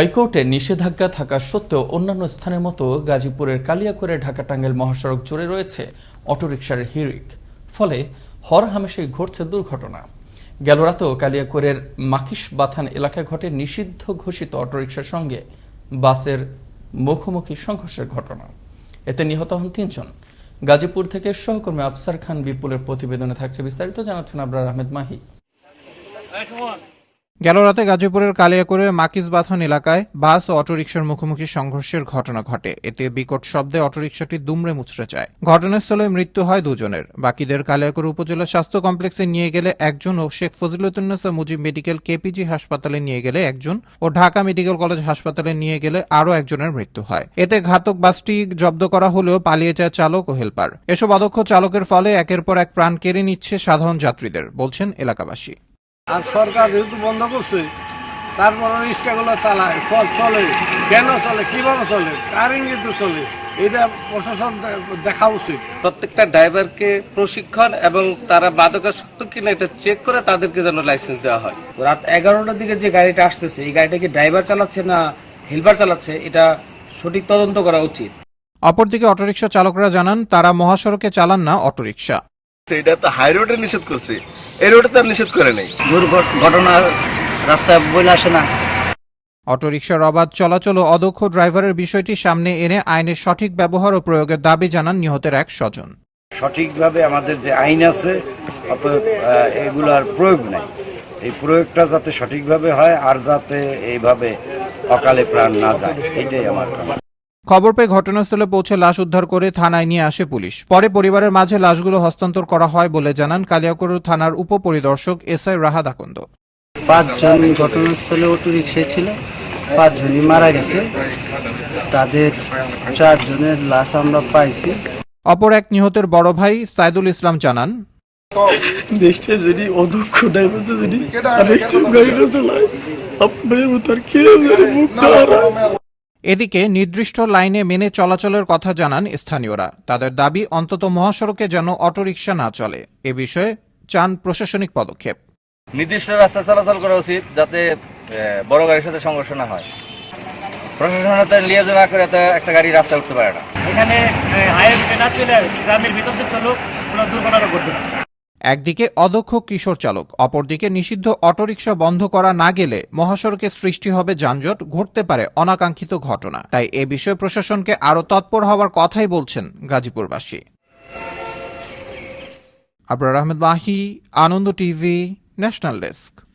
হাইকোর্টে নিষেধাজ্ঞা থাকা সত্ত্বেও অন্যান্য স্থানের মতো গাজীপুরের কালিয়াকৈরে ঢাকা টাঙ্গাইল মহাসড়ক জুড়ে রয়েছে অটোরিকশার হিরিক ফলে হর হামেশাই ঘটছে দুর্ঘটনা। গেল রাতেও কালিয়াকৈরের মাকিস বাথান এলাকায় ঘটে নিষিদ্ধ ঘোষিত অটোরিকশার সঙ্গে বাসের মুখোমুখি সংঘর্ষের ঘটনা। এতে নিহত হন তিনজন। গাজীপুর থেকে সহকর্মী আফসার খান বিপুলের প্রতিবেদনে থাকছে বিস্তারিত। জানাচ্ছেন আবরার আহমেদ মাহি। গেল রাতে গাজীপুরের কালিয়াকুরে মাকিস বাথন এলাকায় বাস ও অটোরিকশার মুখোমুখি সংঘর্ষের ঘটনা ঘটে। এতে বিকট শব্দে অটোরিকশাটি দুমড়ে মুচড়ে যায়। ঘটনাস্থলে মৃত্যু হয় দুজনের। বাকিদের কালিয়াকুর উপজেলা স্বাস্থ্য কমপ্লেক্সে নিয়ে গেলে একজন ও শেখ ফজিলতুন্নেসা মুজিব মেডিকেল কেপিজি হাসপাতালে নিয়ে গেলে একজন ও ঢাকা মেডিকেল কলেজ হাসপাতালে নিয়ে গেলে আরও একজনের মৃত্যু হয়। এতে ঘাতক বাসটি জব্দ করা হলেও পালিয়ে যায় চালক ও হেলপার। এসব অদক্ষ চালকের ফলে একের পর এক প্রাণ কেড়ে নিচ্ছে সাধারণ যাত্রীদের, বলছেন এলাকাবাসী। আর সরকার যেহেতু বন্ধ করছে তারপরে রিক্সাগুলো চালায় চল চলে কেন চলে কীভাবে চলে কার ইঙ্গিতে চলে এটা প্রশাসন দেখা উচিত। প্রত্যেকটা ড্রাইভারকে প্রশিক্ষণ এবং তারা মাদকাসক্ত কিনা এটা চেক করে তাদেরকে যেন লাইসেন্স দেওয়া হয়। রাত এগারোটার দিকে যে গাড়িটা আসতেছে এই গাড়িটা কি ড্রাইভার চালাচ্ছে না হেল্পার চালাচ্ছে এটা সঠিক তদন্ত করা উচিত। অপরদিকে অটোরিকশা চালকরা জানান তারা মহাসড়কে চালান না অটোরিকশা। এটা তো হাই রোডে নিষেধ করছে। এই রোডে তো আর নিষেধ করে নাই। দুর্ঘটনা রাস্তায় বলে আসে না। অটোরিকশার অবাধ চলাচল ও অদক্ষ ড্রাইভারের বিষয়টি সামনে এনে আইনের সঠিক ব্যবহার ও প্রয়োগের দাবি জানান নিহতের এক স্বজন। সঠিকভাবে আমাদের যে আইন আছে আহ, এগুলার প্রয়োগ নাই। এই প্রয়োগটা যাতে সঠিকভাবে হয় আর যাতে এইভাবে অকালে প্রাণ না যায় এইটাই আমার কথা খবর পেয়ে ঘটনাস্থলে পৌঁছে লাশ উদ্ধার করে থানায় নিয়ে আসে পুলিশ। পরে পরিবারের মাঝে লাশগুলো হস্তান্তর করা হয় বলে জানান কালিয়াকুর থানার উপপরিদর্শক এস আই রাহাদ আকন্দ। পাঁচজন ঘটনাস্থলে অটো রিক্সায় ছিল পাঁচজনই মারা গেছে। তাদের চারজনের লাশ আমরা পাইছি। অপর এক নিহতের বড় ভাই সাইদুল ইসলাম জানান দেশটা যদি অদক্ষ ড্রাইভার যদি আরেকটা গাড়িটা চালায় আপনার তার কে মুখ এদিকে নির্দিষ্ট লাইনে মেনে চলাচলের কথা জানান স্থানীয়রা। তাদের দাবি অন্তত মহাসড়কে যেন অটোরিকশা না চলে। এ বিষয়ে চান প্রশাসনিক পদক্ষেপ। নির্দিষ্ট রাস্তা চলাচল করা উচিত যাতে বড় গাড়ির সাথে সংঘর্ষ না হয়। প্রশাসনের হাতে লিয়াজো না করে একটা গাড়ি রাস্তায় উঠতে পারে না। এখানে হাইওয়ে না চলে গ্রামের ভিতর চলুক কোনো দুর্ঘটনা ঘটবে না। একদিকে অদক্ষ কিশোর চালক, অপরদিকে নিষিদ্ধ অটোরিকশা বন্ধ করা না গেলে মহাসড়কে সৃষ্টি হবে যানজট, ঘটতে পারে অনাকাঙ্ক্ষিত ঘটনা। তাই এ বিষয়ে প্রশাসনকে আরও তৎপর হওয়ার কথাই বলছেন গাজীপুরবাসী। Abrar Ahmed Mahi, Ananda TV, national desk.